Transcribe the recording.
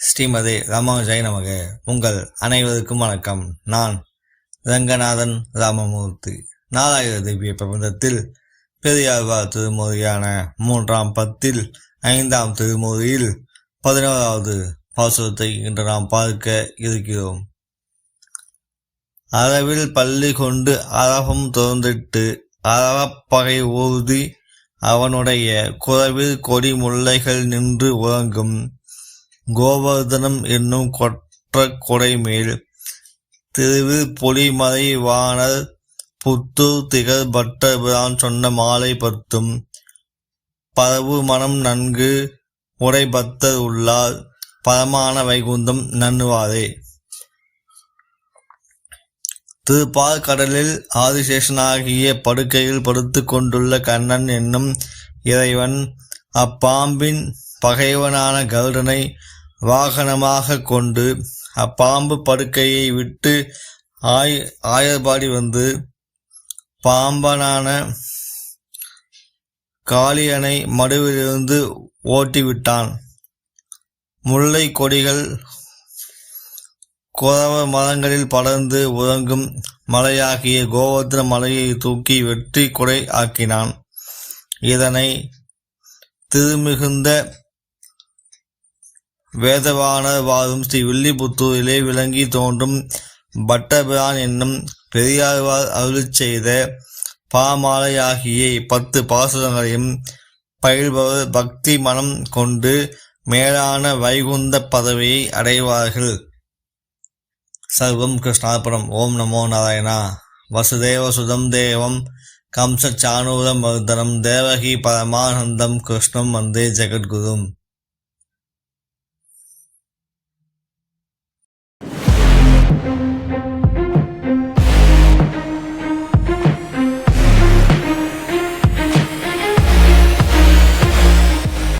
ஸ்ரீமதி ராமானுஜாய் நமக. உங்கள் அனைவருக்கும் வணக்கம். நான் ரங்கநாதன் ராமமூர்த்தி. நாலாயிர திவ்ய பிரபந்தத்தில் பெரியாழ்வார் திருமுறையான மூன்றாம் பத்தில் ஐந்தாம் திருமுறையில் பதினோராவது பாசுரத்தை இன்று நாம் பார்க்க இருக்கிறோம். அளவில் பள்ளி கொண்டு அரவம் திறந்திட்டு அறப்பகை ஊர்தி அவனுடைய குறவில் கொடி முல்லைகள் நின்று உறங்கும். கோவர்தனம் என்னும் கொற்ற கொடை மேல் திருவு பொலிமலை வாணர் புத்தூர் திகழ் பட்டபிரான் சொன்ன மாலை பத்தும் பரவு மனம் நன்கு உடைபத்தர் உள்ளார் பரமான வைகுந்தம் நன்னுவாரே திருப்பால் கடலில் ஆதிசேஷனாகிய படுக்கையில் படுத்து கொண்டுள்ள கண்ணன் என்னும் இறைவன் அப்பாம்பின் பகைவனான கருடனை வாகனமாக கொண்டு அப்பாம்பு படுக்கையை விட்டு ஆய் ஆயர்பாடி வந்து பாம்பனான காளியனை மடுவிலிருந்து ஓட்டிவிட்டான். முல்லை கொடிகள் குறவ மரங்களில் படர்ந்து உறங்கும் மலையாகிய கோவர்தன மலையை தூக்கி வெற்றி கொடை ஆக்கினான். இதனை திருமிகுந்த வேதவாணர் வாழும் ஸ்ரீ வில்லிபுத்தூரிலே விளங்கி தோன்றும் பட்டபிரான் என்னும் பெரியாழ்வார் அருள் செய்த பாமாலையாகிய பத்து பாசுரங்களையும் பயில்பவர் பக்தி மனம் கொண்டு மேலான வைகுந்த பதவியை அடைவார்கள். சர்வம் கிருஷ்ணாபுரம் ஓம் நமோ நாராயணா. வசுதேவ சுதம் தேவம். கம்ச சானூரம் மர்தனம் தேவகி பரமானந்தம். கிருஷ்ணம் வந்தே ஜெகத்குரும்